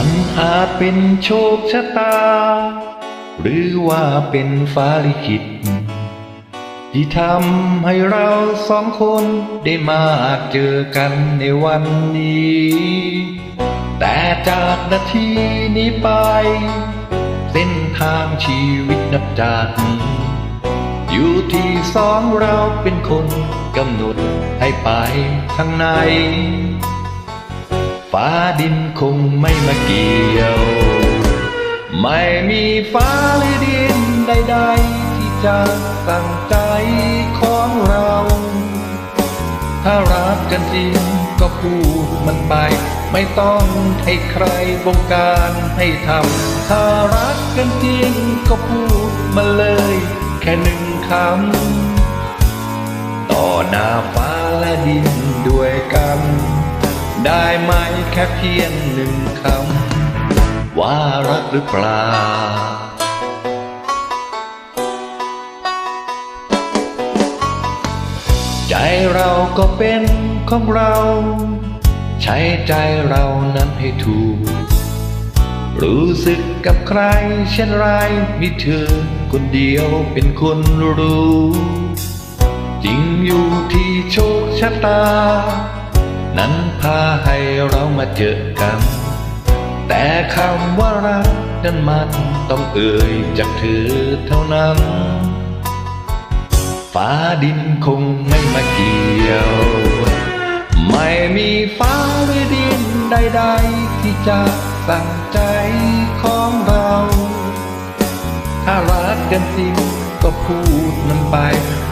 มันอาจเป็นโชคชะตา หรือว่าเป็นฟ้าลิขิต ที่ทำให้เราสองคนได้มาเจอกันในวันนี้ แต่จากนาทีนี้ไป เส้นทางชีวิตนับจากนี้ อยู่ที่สองเราเป็นคนกำหนดให้ไปทางไหน ฟ้าดินคงไม่มาเกี่ยว ไม่มีฟ้าหรือดินใดๆ ที่จะสั่งใจของเรา ถ้ารักกันจริงก็พูดมันไป ไม่ต้องให้ใครบงการให้ทำถ้ารักกันจริงก็พูดมาเลย แค่หนึ่งคำ ต่อหน้าฟ้าและดินด้วยกัน ได้ไหมแค่เพียงหนึ่งคำ ว่ารักหรือเปล่า ใจเราก็เป็นของเรา ใช้ใจเรานั้นให้ถูก รู้สึกกับใครเช่นไรมีเธอคนเดียวเป็นคนรู้ จริงอยู่ที่โชคชะตา นั้นพาให้เรามาเจอกัน แต่คำว่ารักนั้นมันต้องเอ่ยจากเธอเท่านั้น ฟ้าดินคงไม่มาเกี่ยว ไม่มีฟ้าหรือดินใดๆ ที่จะสั่งใจของเรา ถ้ารักกันจริง พูดมันไป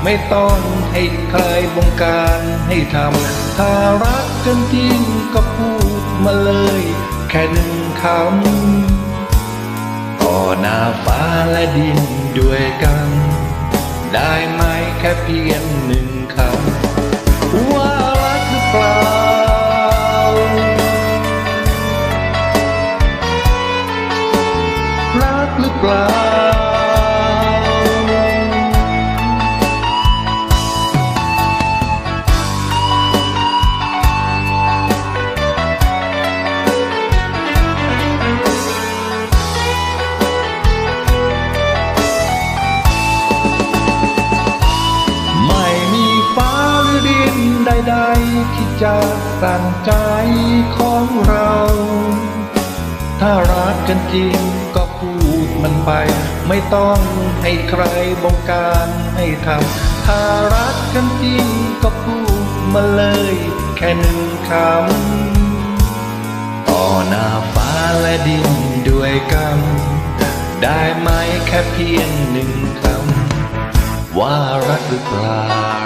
ไม่ต้องให้ใครบงการให้ทำ ถ้ารักกันจริงก็พูดมาเลย แค่หนึ่งคำต่อหน้าฟ้าและดินด้วยกัน ได้ไหมแค่เพียงหนึ่ง จะสั่งใจของเรา ถ้ารักกันจริงก็พูดมันไป ไม่ต้องให้ใครบงการให้ทำถ้ารักกันจริงก็พูดมาเลย แค่หนึ่งคำต่อหน้าฟ้าและดินด้วยกันได้ไหมแค่เพียงหนึ่งคำว่ารักหรือเปล่า